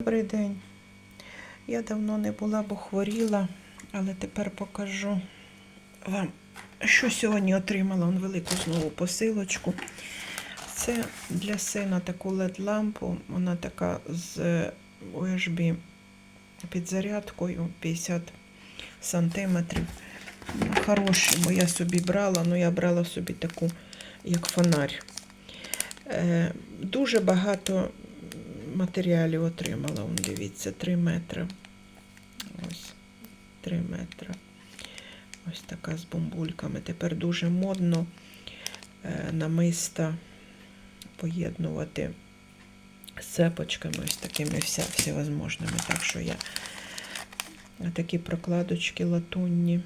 Добрий день. Я давно не була, бо хворіла, але тепер покажу вам, що сьогодні отримала Он велику знову посилочку. Це для сина таку LED-лампу. Вона така з USB підзарядкою 50 сантиметрів. Хороша, бо я собі брала, ну я брала собі таку, як фонарь. Е, дуже багато матеріалів отримала. Вон, дивіться, 3 метри. Ось 3 метри. Ось така з бомбульками. Тепер дуже модно е, намиста поєднувати цепочками, ось такими вся, всевозможними. Так що я такі прокладочки латунні.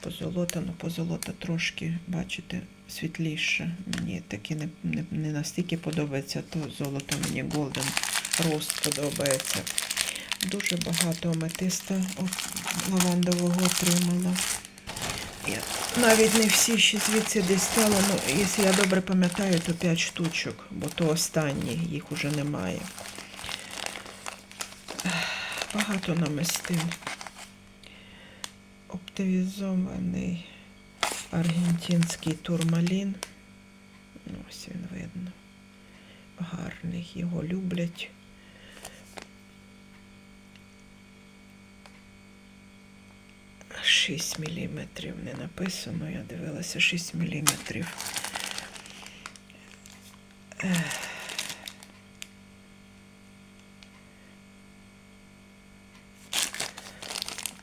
Позолота, ну позолота трошки, бачите, світліше. Мені такі не, не, не настільки подобається, то золото мені Golden Rose подобається. Дуже багато аметиста лавандового отримала. Я навіть не всі ще звідси дістала, ну, якщо я добре пам'ятаю, то 5 штучок, бо то останні, їх уже немає. Багато намистин. Оптивізований аргентинський турмалін. Ну, Ось він видно. Гарний, його люблять. Шість міліметрів не написано, я дивилася 6 міліметрів.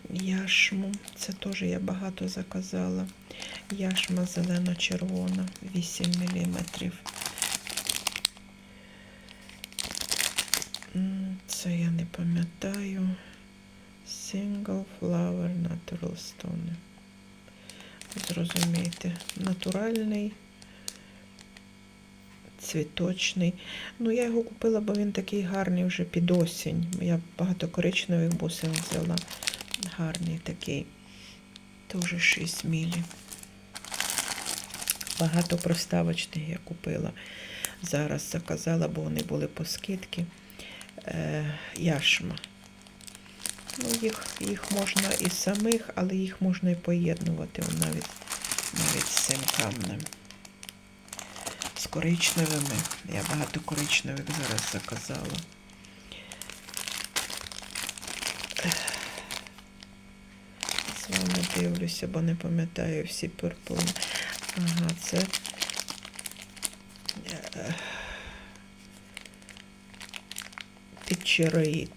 Яшму, це теж я багато заказала. Яшма зелено-червона, 8 мм. Це я не пам'ятаю. Single Flower Natural Stone. Зрозумієте, натуральний, цвіточний. Ну, я його купила, бо він такий гарний вже під осінь. Я багато коричневих бусин взяла. Гарний такий. Теж 6 мілі. Багато проставочних я купила. Зараз заказала, бо вони були по скидки. Е, яшма. Ну, їх, їх можна і самих, але їх можна і поєднувати навіть, навіть з цим камнем. З коричневими. Я багато коричневих зараз заказала. З вами дивлюся, бо не пам'ятаю всі пурпури. Ага, це. е, Підчероїд.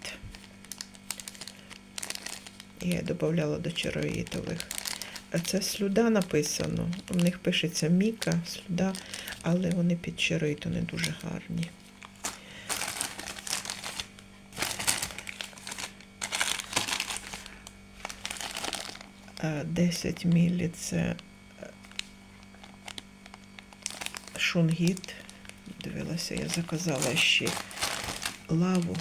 Я додавала до чероїтових. А Це слюда написано. У них пишеться Міка, слюда, але вони під чероїд, вони дуже гарні. Е, 10 мілі це е, шунгіт. Дивилася, я заказала ще лаву.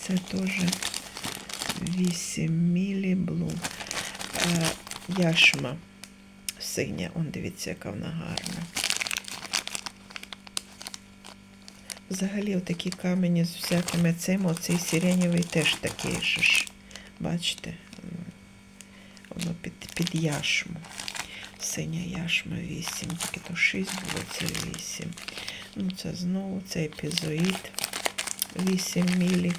Це теж 8 мілі блум. Е, яшма синя. Он дивіться, яка вона гарна. Взагалі, отакі камені з всякими цим, оцей сиренєвий теж такий же ж. Бачите? Воно під, під яшму. Синя яшма 8, тільки то 6 було, це 8. Ну, це знову цей епізоїд 8 мілі.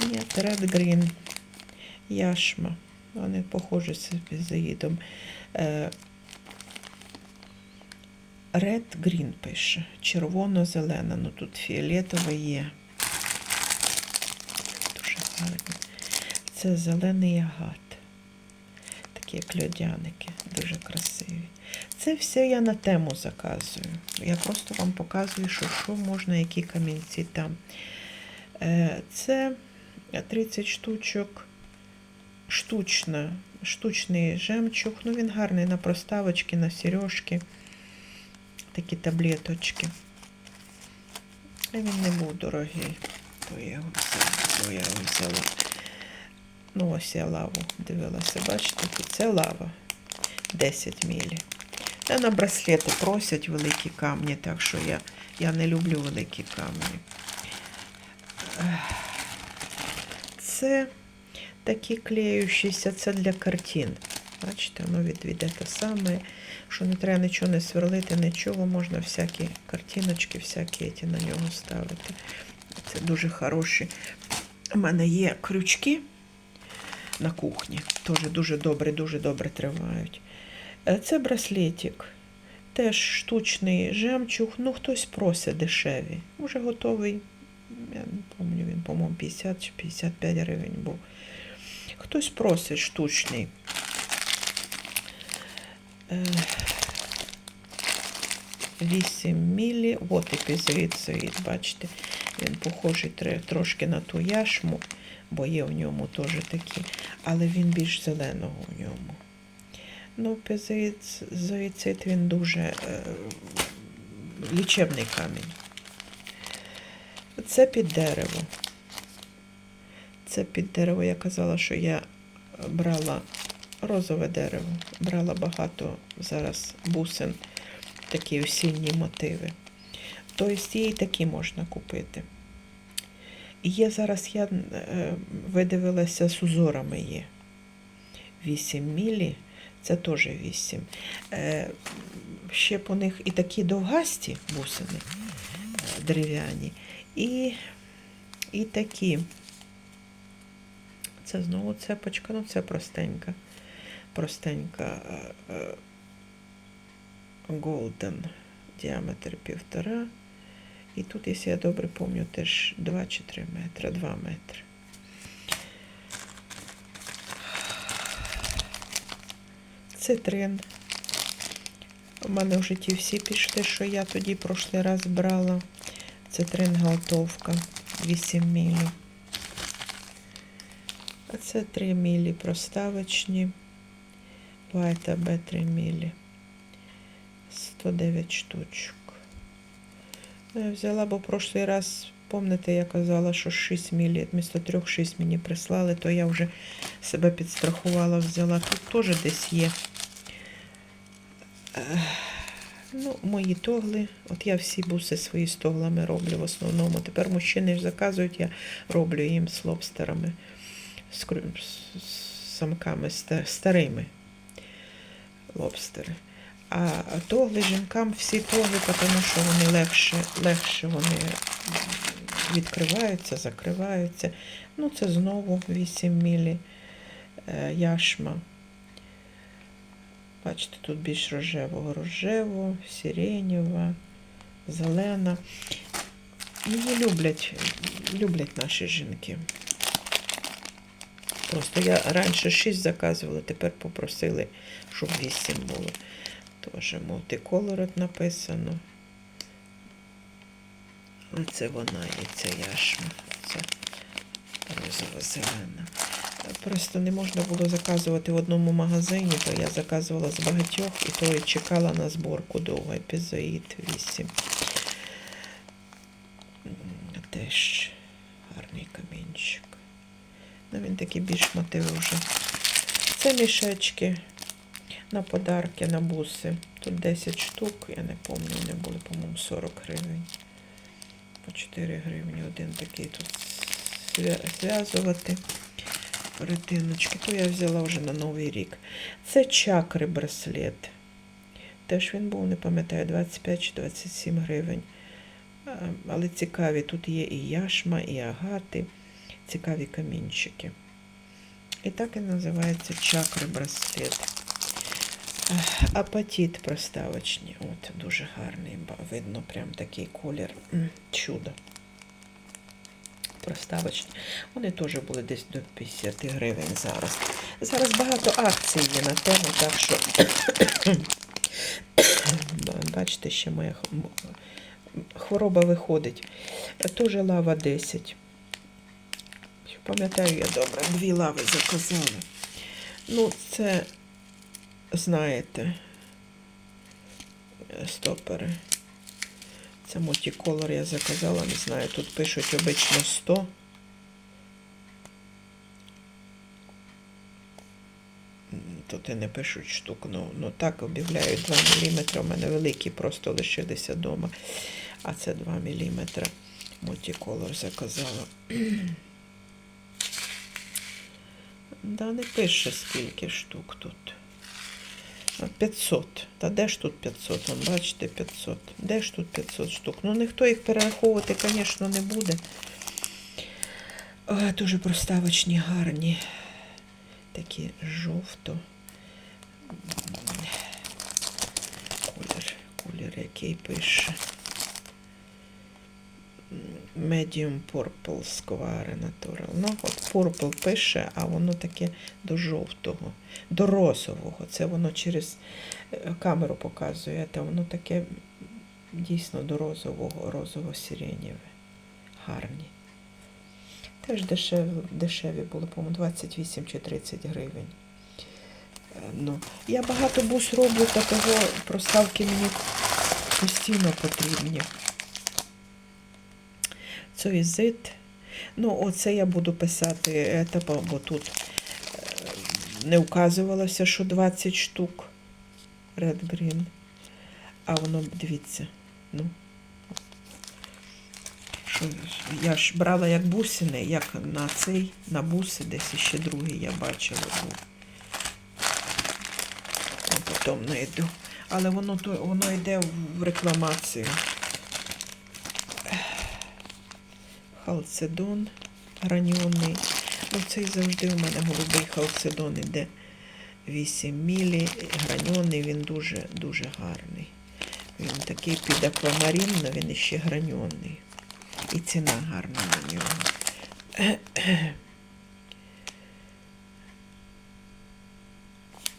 Ні, Red Green. Яшма. Вони похожі з епізоїдом. Red Green пише. Червоно-зелена. Ну тут фіолетове є. Дуже гарно. Це зелений агат. Такі як льодяники. Дуже красиві. Це все я на тему заказую. Я просто вам показую, що, що можна, які камінці там. Е, Це 30 штучок штучна, штучний жемчуг. Ну, він гарний на проставочки, на сережки. Такі таблеточки. А він не був дорогий, то я його взяла. То я його взяла. Ну, ось я лаву дивилася, бачите, це лава 10 мілі. Та на браслети просять великі камні, так що я, я не люблю великі камні. Це такі клеючіся, це для картин. Бачите, воно від, від те саме, що не треба нічого не сверлити, нічого, можна всякі картиночки, всякі ті на нього ставити. Це дуже хороші. У мене є крючки на кухні. Теж дуже добре, дуже добре тривають. Е, Це браслетик. Теж штучний жемчуг. Ну, хтось просить дешеві. Уже готовий. Я не пам'ятаю, він, по-моєму, 50 чи 55 гривень був. Хтось просить штучний. Е, 8 мілі. От епізоїд стоїть, бачите. Він похожий трошки на ту яшму, бо є в ньому теж такі, але він більш зеленого в ньому. Ну, пезоїцит він дуже е, лічебний камінь. Це під дерево. Це під дерево. Я казала, що я брала розове дерево, брала багато зараз бусин, такі осінні мотиви. Тобто її такі можна купити. Є зараз, я е, видивилася, з узорами є. 8 мілі, це теж 8. Е, ще по них і такі довгасті бусини е, дерев'яні, і, і такі. Це знову цепочка, ну це простенька. Простенька е, е, Golden діаметр півтора. І тут, якщо я добре пам'ятаю, теж 2 чи 3 метри, 2 метри. Цитрин. У мене в житті всі пішли, що я тоді прошлий раз брала. Цитрин галтовка 8 мілі. А це 3 мілі проставочні. Вайта Б 3 мілі. 109 штучок. Ну, Я взяла, бо в прошлий раз, пам'ятаєте, я казала, що 6 мілі, вмісто 3-6 мені прислали, то я вже себе підстрахувала, взяла. Тут теж десь є. Ну, мої тогли. От я всі буси свої з тоглами роблю в основному. Тепер мужчини заказують, я роблю їм з лобстерами, з, з- з самками старими лобстери. А тогли жінкам всі тогли, тому що вони легше, легше вони відкриваються, закриваються. Ну, це знову 8 мілі е, яшма. Бачите, тут більш рожевого, рожево, сиренєва, зелена. Її люблять, люблять наші жінки. Просто я раніше 6 заказувала, тепер попросили, щоб 8 було. Теж мультиколор написано. Оце вона і ця яшма. Це розова зелена. Просто не можна було заказувати в одному магазині, то я заказувала з багатьох і то і чекала на зборку довго. Епізоїд 8. Теж гарний камінчик. Такий більш мотиви вже. Це мішечки на подарки, на буси. Тут 10 штук, я не пам'ятаю, вони були, по-моєму, 40 гривень. По 4 гривні один такий тут зв'язувати. Перетиночки. То я взяла вже на Новий рік. Це чакри браслет. Теж він був, не пам'ятаю, 25 чи 27 гривень. Але цікаві, тут є і яшма, і агати, цікаві камінчики. І так і називається чакри браслет. Ех, Апатит проставочні. От, дуже гарний. Видно, прям такий колір. Чудо. Проставочні. Вони теж були десь до 50 гривень зараз. Зараз багато акцій є на тему, так що бачите, ще моя хвороба виходить. Теж лава 10. Пам'ятаю я добре, дві лави заказала. Ну, це, знаєте, е, стопери. Це мультиколор я заказала, не знаю, тут пишуть обично 100. Тут і не пишуть штук. Ну, ну так об'являють 2 мм. У мене великі просто лишилися вдома. А це 2 мм. Мультиколор заказала. Да, не пише скільки штук тут. 500. Та де ж тут 500? Вон, бачите, 500. Де ж тут 500 штук? Ну, ніхто їх перераховувати, звісно, не буде. О, дуже проставочні, гарні. Такі жовто. Колір, колір, який пише. Medium Purple Square Natural. Ну, от Purple пише, а воно таке до жовтого, до розового. Це воно через е, камеру показує, та воно таке дійсно до розового, розово-сиренєве. Гарні. Теж дешеві, дешеві були, по-моєму, 28 чи 30 гривень. Е, Ну, я багато бус роблю, та того проставки мені постійно потрібні. Цоїзит. Ну, оце я буду писати, е, бо тут е, не вказувалося, що 20 штук Red Green. А воно, дивіться, ну. Що, я ж брала як бусини, як на цей, на буси, десь ще другий я бачила був. А потім знайду. Але воно, воно йде в рекламацію. Халцедон граньонний. Ну, цей завжди у мене голубий халцедон іде 8 мілі. Граньонний, він дуже дуже гарний. Він такий під аквамарин, але він іще граньонний. І ціна гарна на нього.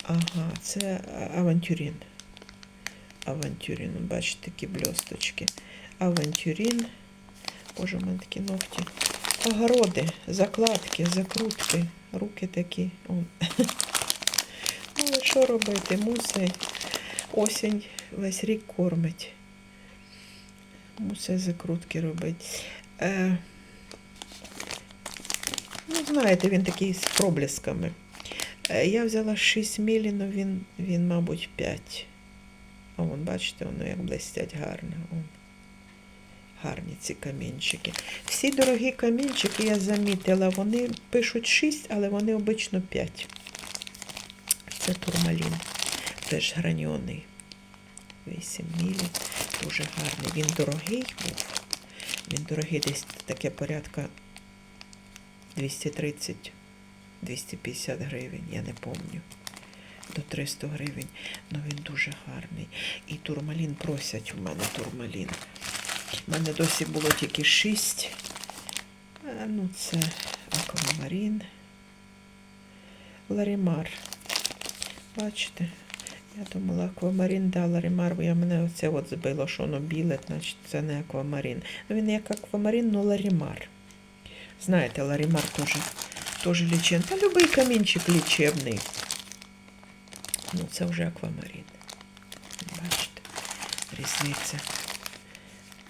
Ага, це авантюрин. Авантюрин, бачите, такі бльосточки. Авантюрин. Боже, у мене такі ногті. Огороди, закладки, закрутки, руки такі. О. Ну, що робити? Мусить осінь весь рік кормить. Мусить закрутки робити. Е, ну, знаєте, він такий з проблесками. Е, я взяла 6 мілі, але він, він, мабуть, 5. О, вон, бачите, воно як блистять гарно. О. Гарні ці камінчики. Всі дорогі камінчики, я замітила, вони пишуть 6, але вони обично 5. Це турмалін. Теж граньоний. 8 мілі. Дуже гарний. Він дорогий був. Він дорогий десь таке порядка 230-250 гривень, я не пам'ятаю. До 300 гривень. Ну він дуже гарний. І турмалін просять у мене турмалін. У мене досі було тільки 6. Ну, це аквамарін. Ларімар. Бачите? Я думала, аквамарін, да, ларімар, бо я мене оце от збило, що воно біле, значить це не аквамарін. Ну, він як аквамарін, ну ларімар. Знаєте, ларімар теж, теж лічебний. Та любий камінчик лічебний. Ну, це вже аквамарін. Бачите, різниця.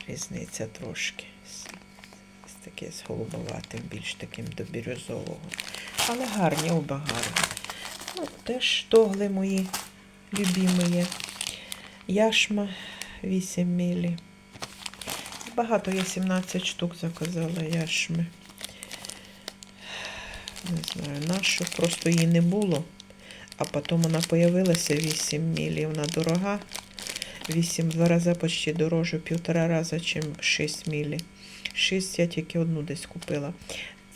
Різниця трошки. З таке з голубоватим, більш таким до бірюзового. Але гарні, оба гарні. Ну, теж тогли мої любимі. Яшма 8 мілі. Багато я 17 штук заказала яшми. Не знаю, нащо, просто її не було. А потім вона появилася 8 мілі. Вона дорога. 8 в два рази почти дороже, півтора рази, чим 6 мілі. 6 я тільки одну десь купила.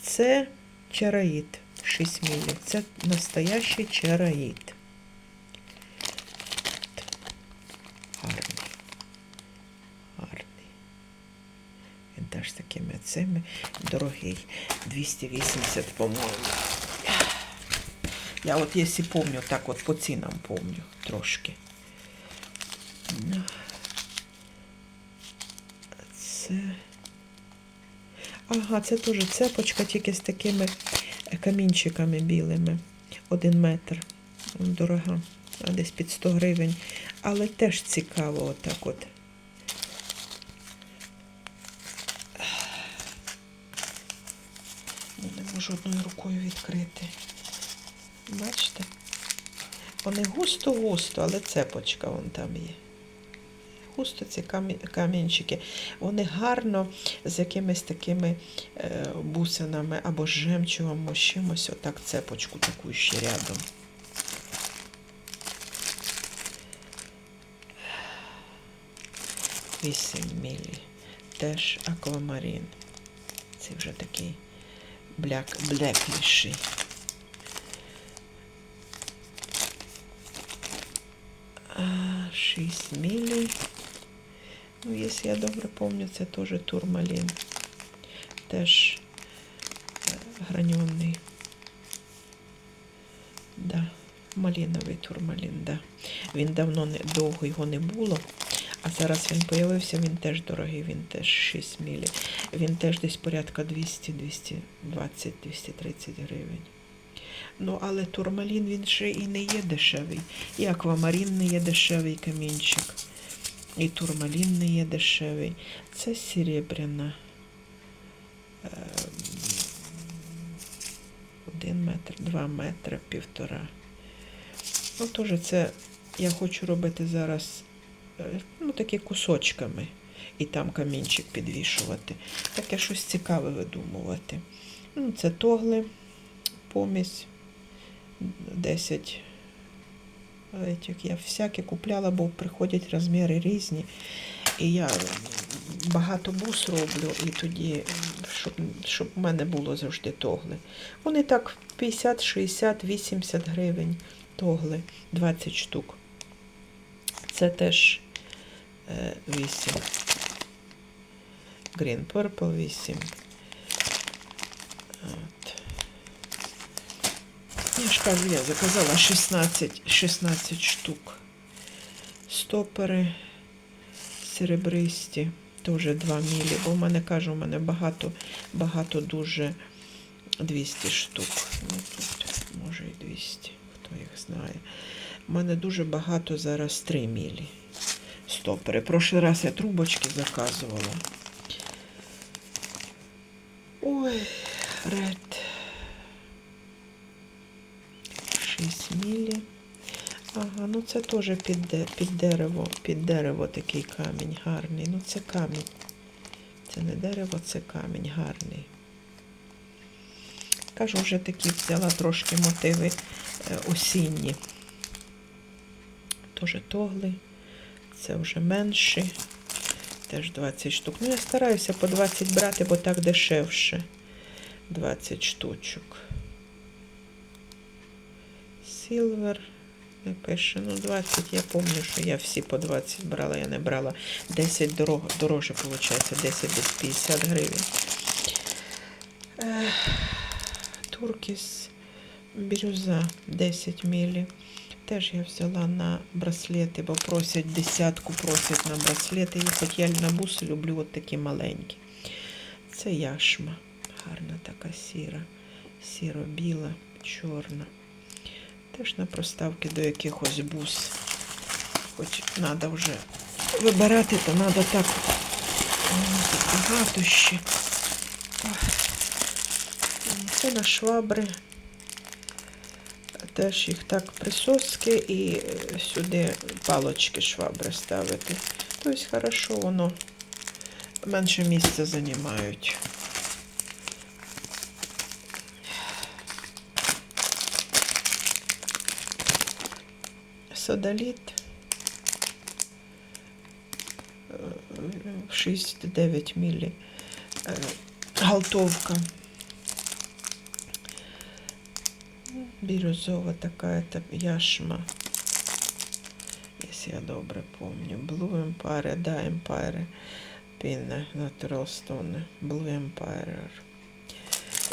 Це чараїд 6 мілі. Це настоящий чараїд. Гарний. Гарний. Він теж такими цими дорогий. 280, по-моєму. Я от, якщо помню, так от по цінам помню трошки. Це. Ага, це теж цепочка, тільки з такими е, камінчиками білими. Один метр. Дорога. Десь під 100 гривень. Але теж цікаво отак от. Ну, Не можу одною рукою відкрити. Бачите? Вони густо-густо, але цепочка вон там є. Густо ці камінчики. Вони гарно з якимись такими е, бусинами або жемчугом, чимось, отак цепочку таку ще рядом. Вісім мілі. Теж аквамарин. Це вже такий бляк, блекліший. А, 6 милли. Ну, если я добре помню, це теж турмалін. Теж е, граньонний. Да, малиновий турмалін, да. Він давно не довго його не було. А зараз він появився, він теж дорогий, він теж 6 мілі. Він теж десь порядка 200, 220, 230 гривень. Ну, але турмалін він ще і не є дешевий. І аквамарін не є дешевий камінчик. І турмалін не є дешевий. Це серебряна. Ем, Один метр, два метри, півтора. Ну, теж це я хочу робити зараз е, ну, такі кусочками. І там камінчик підвішувати. Таке щось цікаве видумувати. Ну, це тогли, помість. 10 этих. Я всяке купляла, бо приходять розміри різні. І я багато бус роблю, і тоді, щоб, щоб в мене було завжди тогли. Вони так 50, 60, 80 гривень тогли, 20 штук. Це теж е, 8. Green Purple 8. От. Кажу, я заказала 16, 16 штук. Стопери серебристі, теж 2 мілі. Бо в мене кажу, у мене багато, багато дуже 200 штук. Ну тут, може і 200, хто їх знає. У мене дуже багато зараз 3 мілі. Стопери. Прошлий раз я трубочки заказувала. Ой, ред. 6 мілі. Ага, ну це теж під, під дерево, під дерево такий камінь гарний. Ну це камінь. Це не дерево, це камінь гарний. Кажу, вже такі взяла трошки мотиви е, осінні. Теж тогли. Це вже менші. Теж 20 штук. Ну, я стараюся по 20 брати, бо так дешевше. 20 штучок. Сілвер не пише. Ну, 20, я пам'ятаю, що я всі по 20 брала, я не брала 10 дорог, дороже, виходить, 10 десь 50 гривень. Туркіс бірюза 10 мілі. Теж я взяла на браслети, бо просять десятку, просять на браслети. І хоч я на буси люблю от такі маленькі. Це яшма. Гарна така сіра, сіро-біла, чорна. Теж на проставки до якихось бус. Хоч треба вже вибирати, то треба так. Багато ще. Це на швабри. Теж їх так присоски і сюди палочки швабри ставити. Тобто хорошо воно менше місця займають. Содоліт е, 6-9 мілі. Е, Галтовка. Бірюзова така это яшма. Если я добре помню. Blue Empire, да, Empire. Пінне Natural Stone. Blue Empire.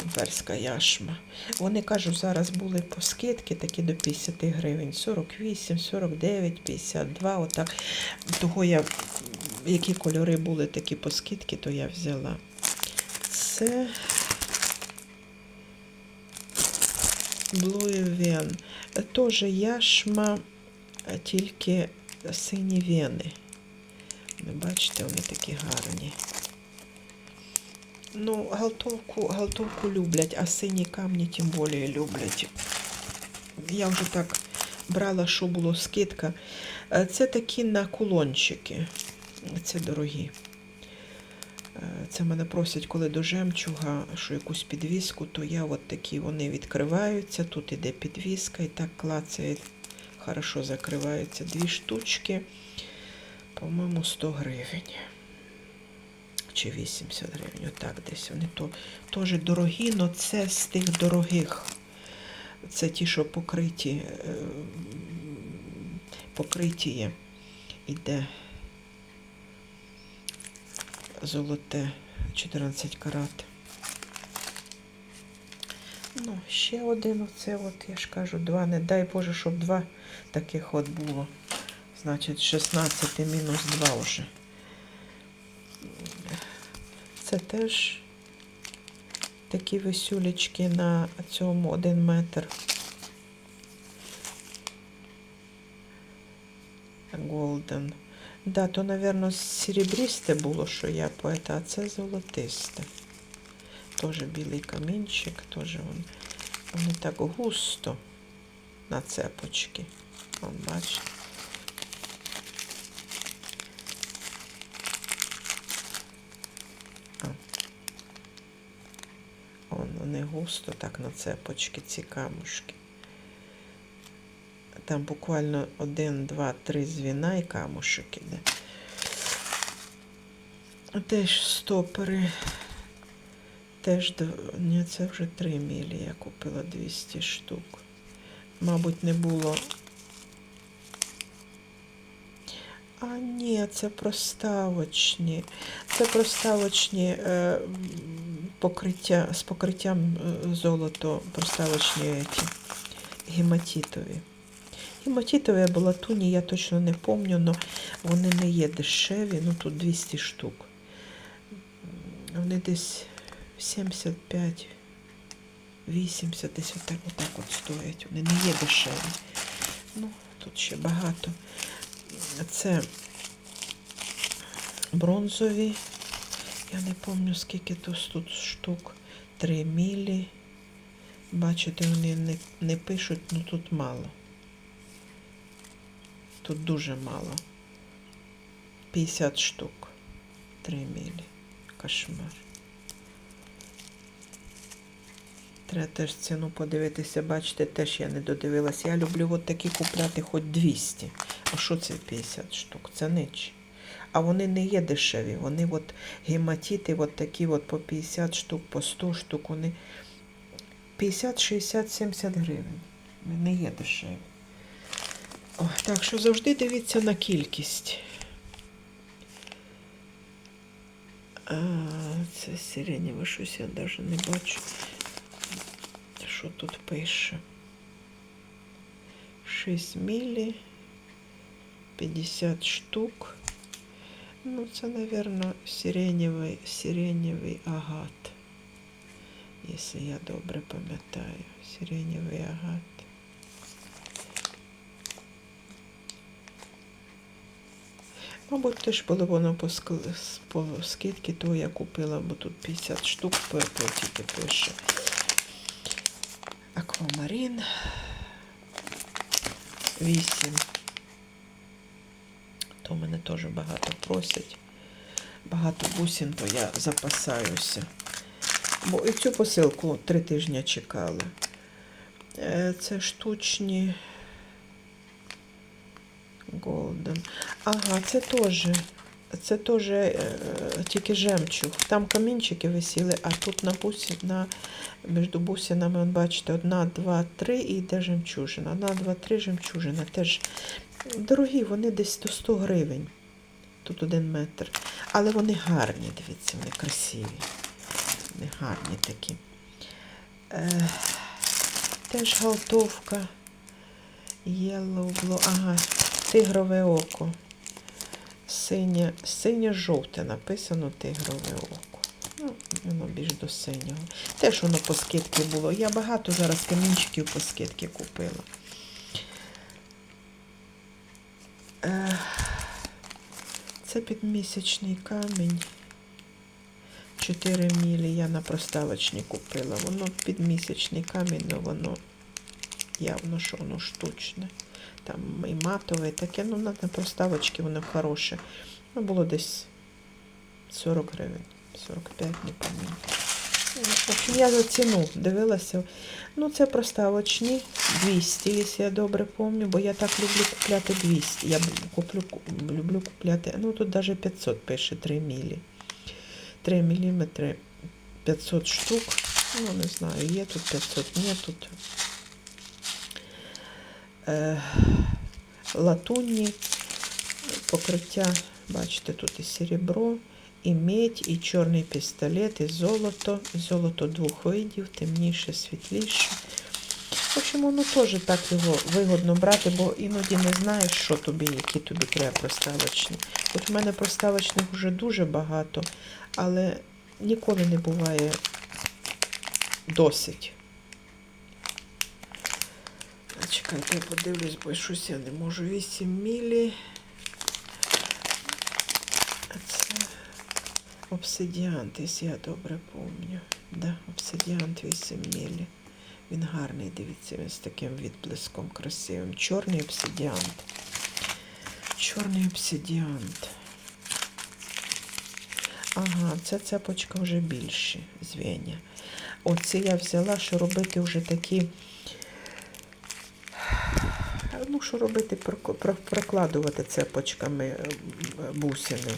Імперська яшма. Вони кажуть, зараз були по скидки такі до 50 гривень. 48, 49, 52. Отак. Того я, які кольори були такі по скидки, то я взяла. Це Blue Вен. Теж яшма, тільки сині вени. Ви бачите, вони такі гарні. Ну, галтовку, галтовку люблять, а сині камні тим більше люблять. Я вже так брала, що було скидка. Е, Це такі на кулончики. Це дорогі. Е, Це мене просять, коли до жемчуга, що якусь підвіску, то я от такі вони відкриваються. Тут іде підвіска і так клацає, хорошо закриваються. Дві штучки, по-моєму, 100 гривень. Чи 80 гривень, отак десь. Вони то теж дорогі, але це з тих дорогих. Це ті, що покриті, е, покриті є. Іде золоте 14 карат. Ну, ще один оце, от, я ж кажу, два. Не дай Боже, щоб два таких от було. Значить, 16 мінус 2 вже. Це теж такі весюлечки на цьому один метр. Голден. Да, то, напевно, серебристе було, що я поета, а це золотисте. Теж білий камінчик, теж він, вони так густо на цепочки. Вон, бачите. А. Вони густо так на цепочки, ці камушки. Там буквально один, два, три звіна і камушок іде. Теж стопери. Теж ні, це вже 3 мілі. Я купила 200 штук. Мабуть, не було. А ні, це проставочні. Це проставочні е, покриття з покриттям е, золото, проставочні ті, гематітові. Гематітові або латуні, я точно не пам'ятаю, але вони не є дешеві, ну тут 200 штук. Вони десь 75, 80, десь отак, отак от стоять. Вони не є дешеві. Ну, тут ще багато. Це бронзові. Я не пам'ятаю, скільки тут, штук. 3 мілі. Бачите, вони не, не пишуть, ну тут мало. Тут дуже мало. 50 штук. 3 мілі. Кошмар. Треба теж ціну подивитися, бачите, теж я не додивилася. Я люблю от такі купляти хоч 200. А що це 50 штук? Це нич. А вони не є дешеві. Вони от гематіти, от такі от по 50 штук, по 100 штук, вони 50, 60, 70 гривень. Не є дешеві. О, так що завжди дивіться на кількість. А, це сиренєве щось я навіть не бачу. Що тут пише? 6 мілі, 50 штук. Ну, це, напевно, сиренєвий, сиренєвий агат. Якщо я добре пам'ятаю. Сиренєвий агат. Мабуть, теж було воно по, по скидці, то я купила, бо тут 50 штук тільки пише. Аквамарин. 8. То мене теж багато просять. Багато бусин, то я запасаюся. Бо і цю посилку три тижні чекали. Е, Це штучні Голден. Ага, це теж. Це теж е, тільки жемчуг. Там камінчики висіли, а тут на бусі, на, між бусинами, бачите, одна, два, три і йде жемчужина. Одна, два, три жемчужина. Теж дорогі, вони десь до 100 гривень. Тут один метр. Але вони гарні, дивіться, вони красиві. Вони гарні такі. Е, теж галтовка. Glow. Ага, тигрове око. Синє, синє-жовте написано тигрове око. Ну, воно більш до синього. Теж воно по скидці було. Я багато зараз камінчиків по скидці купила. Е, Це підмісячний камінь. 4 мілі я на проставочні купила. Воно підмісячний камінь, але воно явно, що воно штучне. Там і матове, і таке, ну на на проставочки воно хороше. Ну, було десь 40 гривень, 45, не пам'ятаю. В общем, я за ціну дивилася. Ну, це проставочні 200, якщо я добре пам'ятаю, бо я так люблю купляти 200. Я куплю, люблю купляти, ну тут навіть 500 пише 3 мілі. 3 міліметри 500 штук. Ну, не знаю, є тут 500, ні, тут е, латунні покриття. Бачите, тут і серебро, і медь, і чорний пістолет, і золото. Золото двох видів, темніше, світліше. В общем, воно теж так його вигодно брати, бо іноді не знаєш, що тобі, які тобі треба проставочні. От в мене проставочних вже дуже багато, але ніколи не буває досить. Чекайте, я подивлюсь, бо щось я не можу. 8 мілі. А це обсидіант, якщо я добре пам'ятаю. Да, обсидіант 8 мілі. Він гарний, дивіться, він з таким відблиском красивим. Чорний обсидіант. Чорний обсидіант. Ага, ця цепочка вже більше звіння. Оце я взяла, що робити вже такі. Ну, що робити, прокладувати цепочками е, бусини.